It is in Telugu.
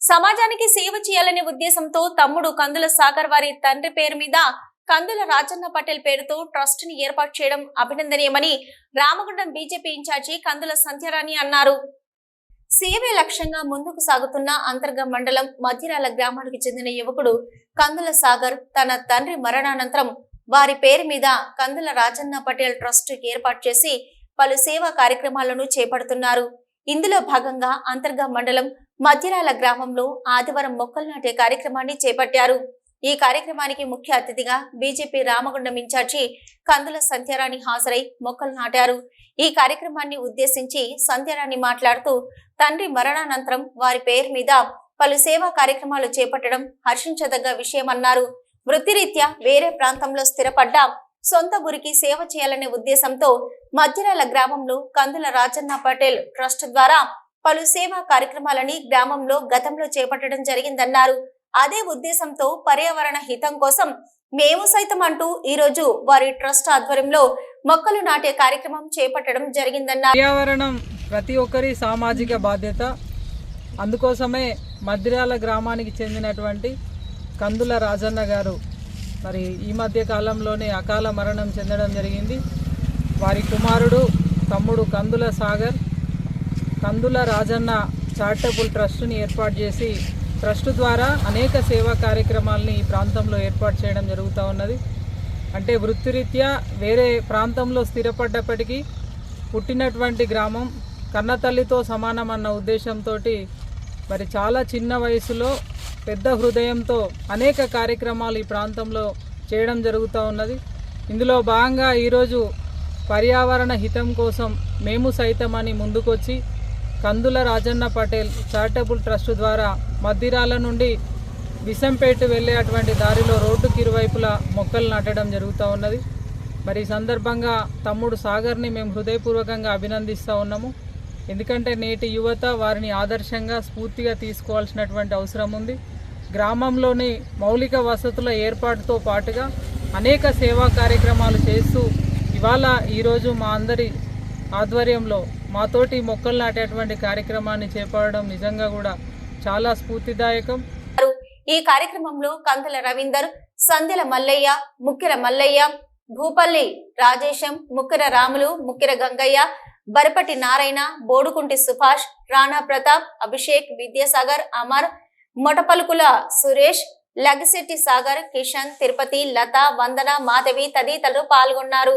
సమాజానికి సేవ చేయాలనే ఉద్దేశంతో తమ్ముడు కందుల సాగర్ వారి తండ్రి పేరు మీద కందుల రాజన్న పటేల్ పేరుతో ట్రస్ట్ని ఏర్పాటు చేయడం అభినందనీయమని రామగుండం బీజేపీ ఇన్ఛార్జి కందుల సంధ్యారాణి అన్నారు. సేవే లక్ష్యంగా ముందుకు సాగుతున్న అంతర్గ మండలం మధ్యరాల గ్రామానికి చెందిన యువకుడు కందుల సాగర్ తన తండ్రి మరణానంతరం వారి పేరు మీద కందుల రాజన్న పటేల్ ట్రస్ట్ ఏర్పాటు చేసి పలు సేవా కార్యక్రమాలను చేపడుతున్నారు. ఇందులో భాగంగా అంతర్గ మండలం మధ్యరాల గ్రామంలో ఆదివారం మొక్కలు నాటే కార్యక్రమాన్ని చేపట్టారు. ఈ కార్యక్రమానికి ముఖ్య అతిథిగా బీజేపీ రామగుండం ఇన్ఛార్జి కందుల సంధ్యారాణి హాజరై మొక్కలు నాటారు. ఈ కార్యక్రమాన్ని ఉద్దేశించి సంధ్యారాణి మాట్లాడుతూ తండ్రి మరణానంతరం వారి పేరు మీద పలు సేవా కార్యక్రమాలు చేపట్టడం హర్షించదగ్గ విషయమన్నారు. వృత్తిరీత్యా వేరే ప్రాంతంలో స్థిరపడ్డ సొంత ఊరికి సేవ చేయాలనే ఉద్దేశంతో మధ్యరాల గ్రామంలో కందుల రాజన్న పటేల్ ట్రస్ట్ ద్వారా పలు సేవా కార్యక్రమాలని గ్రామంలో గతంలో చేపట్టడం జరిగిందన్నారు. అదే ఉద్దేశంతో పర్యావరణ హితం కోసం మేము సైతం అంటూ ఈ రోజు వారి ట్రస్ట్ ఆధ్వర్యంలో మొక్కలు నాటే కార్యక్రమం చేపట్టడం జరిగిందన్నారు. పర్యావరణం ప్రతి ఒక్కరి సామాజిక బాధ్యత. అందుకోసమే మద్రాల గ్రామానికి చెందినటువంటి కందుల రాజన్న గారు మరి ఈ మధ్య కాలంలోనే అకాల మరణం చెందడం జరిగింది. వారి కుమారుడు తమ్ముడు కందుల సాగర్ కందుల రాజన్న చారిటబుల్ ట్రస్ట్ని ఏర్పాటు చేసి ట్రస్ట్ ద్వారా అనేక సేవా కార్యక్రమాలని ఈ ప్రాంతంలో ఏర్పాటు చేయడం జరుగుతూ ఉన్నది. అంటే వృత్తిరీత్యా వేరే ప్రాంతంలో స్థిరపడ్డప్పటికీ పుట్టినటువంటి గ్రామం కన్నతల్లితో సమానం అన్న ఉద్దేశంతో మరి చాలా చిన్న వయసులో పెద్ద హృదయంతో అనేక కార్యక్రమాలు ఈ ప్రాంతంలో చేయడం జరుగుతూ ఉన్నది. ఇందులో భాగంగా ఈరోజు పర్యావరణ హితం కోసం మేము సైతం అని ముందుకొచ్చి కందుల రాజన్న పటేల్ చారిటబుల్ ట్రస్ట్ ద్వారా మద్దిరాల నుండి విసంపేట వెళ్ళేటువంటి దారిలో రోడ్డుకి ఇరువైపులా మొక్కలు నాటడం జరుగుతూ ఉన్నది. మరి ఈ సందర్భంగా తమ్ముడు సాగర్ని మేము హృదయపూర్వకంగా అభినందిస్తూ ఉన్నాము. ఎందుకంటే నేటి యువత వారిని ఆదర్శంగా స్ఫూర్తిగా తీసుకోవాల్సినటువంటి అవసరం ఉంది. గ్రామంలోని మౌలిక వసతుల ఏర్పాటుతో పాటుగా అనేక సేవా కార్యక్రమాలు చేస్తూ ఇవాళ ఈరోజు మా అందరి ఆధ్వర్యంలో మాతోటి మొక్కలు నాటేటువంటి కార్యక్రమాన్ని చేపడడం నిజంగా కూడా చాలా స్ఫూర్తిదాయకం. ఈ కార్యక్రమంలో కందుల రవీందర్ సందెల మల్లయ్య ముక్కిర మల్లయ్య భూపల్లి రాజేశం ముక్కిర రాములు ముక్కిర గంగయ్య బరపటి నారాయణ బోడుకుంటి సుభాష్ రాణా ప్రతాప్ అభిషేక్ విద్యాసాగర్ అమర్ మొటపలుకుల సురేష్ లగిశెట్టి సాగర్ కిషన్ తిరుపతి లత వందన మాధవి తదితరులు పాల్గొన్నారు.